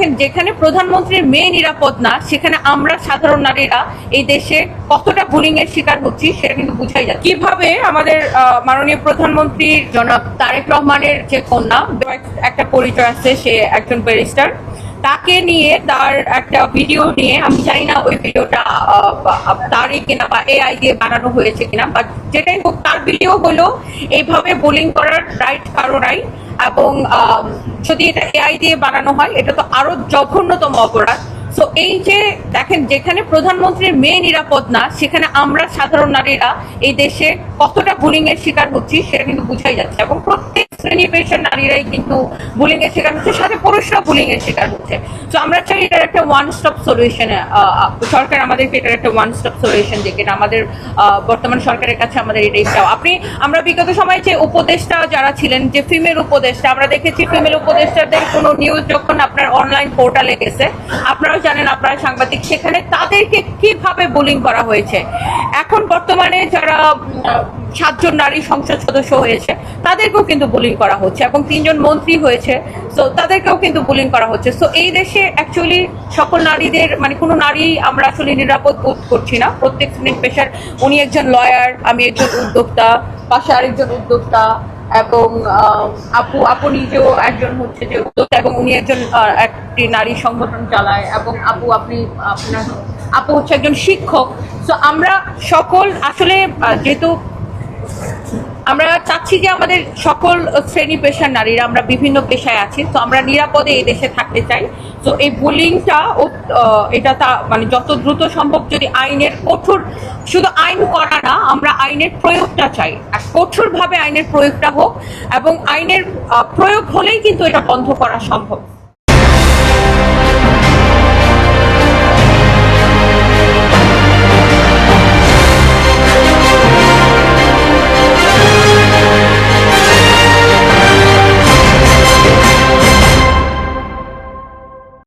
দেখেন, যেখানে প্রধানমন্ত্রীর মেয়ে নিরাপদ না, সেখানে আমরা সাধারণ নারীরা এই দেশে কতটা বুলিং এর শিকার হচ্ছি সেটা কিন্তু বুঝাই যায় কীভাবে আমাদের মাননীয় প্রধানমন্ত্রী জনাব তারেক রহমানের যে কন্যা একটা পরিচয় আছে, সে একজন ব্যারিস্টার, তাকে নিয়ে তার একটা ভিডিও নিয়ে, আমি জানি না ওই ভিডিওটা তারই কিনা বা এআই দিয়ে বানানো হয়েছে কিনা বা যেটাই হোক, তার ভিডিও হলো এইভাবে বোলিং করার রাইট কারও নাই। এবং যদি এটা এআই দিয়ে বানানো হয়। এটা তো আরও জঘন্যতম অপরাধ। সো এই যে দেখেন, যেখানে প্রধানমন্ত্রীর মেয়ে নিরাপদ না, সেখানে আমরা সাধারণ নারীরা এই দেশে কতটা বুলিং এর শিকার হচ্ছি, সেটা কিন্তু বুঝাই যাচ্ছে। এবং প্রত্যেক শ্রেণি পেশার নারীরাই কিন্তু বুলিং এর শিকার হচ্ছে, সাথে পুরুষরা বুলিং এর শিকার হচ্ছে। তো আমরা চাই এটার একটা ওয়ান স্টপ সলিউশনে সরকার আমাদেরকে এটার একটা ওয়ান স্টপ সলিউশন আমাদের বর্তমান সরকারের কাছে আমাদের এটাই চাও আপনি, আমরা বিগত সময়ে যে উপদেষ্টা যারা ছিলেন, যে ফিমেল উপদেষ্টা, আমরা দেখেছি ফিমেল উপদেষ্টাদের কোনো নিউজ যখন আপনার অনলাইন পোর্টালে গেছে আপনারাও জানেন আপনারা সাংবাদিক সেখানে তাদেরকে কীভাবে বোলিং করা হয়েছে? এখন বর্তমানে যারা সাতজন নারী সংসদ সদস্য হয়েছে, তাদেরকেও কিন্তু বুলিং করা হচ্ছে এবং তিনজন মন্ত্রী হয়েছে তো তাদেরকেও কিন্তু বুলিং করা হচ্ছে। তো এই দেশে অ্যাকচুয়ালি সকল নারীদের মানে কোনো নারী আমরা আসলে নিরাপদ বোধ করছি না। প্রত্যেক শ্রেণির পেশার উনি একজন লয়ার আমি একজন উদ্যোক্তা, পাশে আরেকজন উদ্যোক্তা এবং আপু আপু নিজেও একজন হচ্ছে যে উদ্যোক্তা এবং উনি একজন একটি নারী সংগঠন চালায় এবং আপু, আপনি, আপনার, আপু হচ্ছে একজন শিক্ষক। তো আমরা সকল আসলে যেহেতু আমরা চাচ্ছি যে আমাদের সকল শ্রেণি পেশার নারীরা আমরা বিভিন্ন পেশায় আছি, তো আমরা নিরাপদে এই দেশে থাকতে চাই। তো এই বুলিংটা এটা তা মানে যত দ্রুত সম্ভব যদি আইনের কঠোর, শুধু আইন করা না, আমরা আইনের প্রয়োগটা চাই। আর কঠোরভাবে আইনের প্রয়োগটা হোক এবং আইনের প্রয়োগ হলেই কিন্তু এটা বন্ধ করা সম্ভব।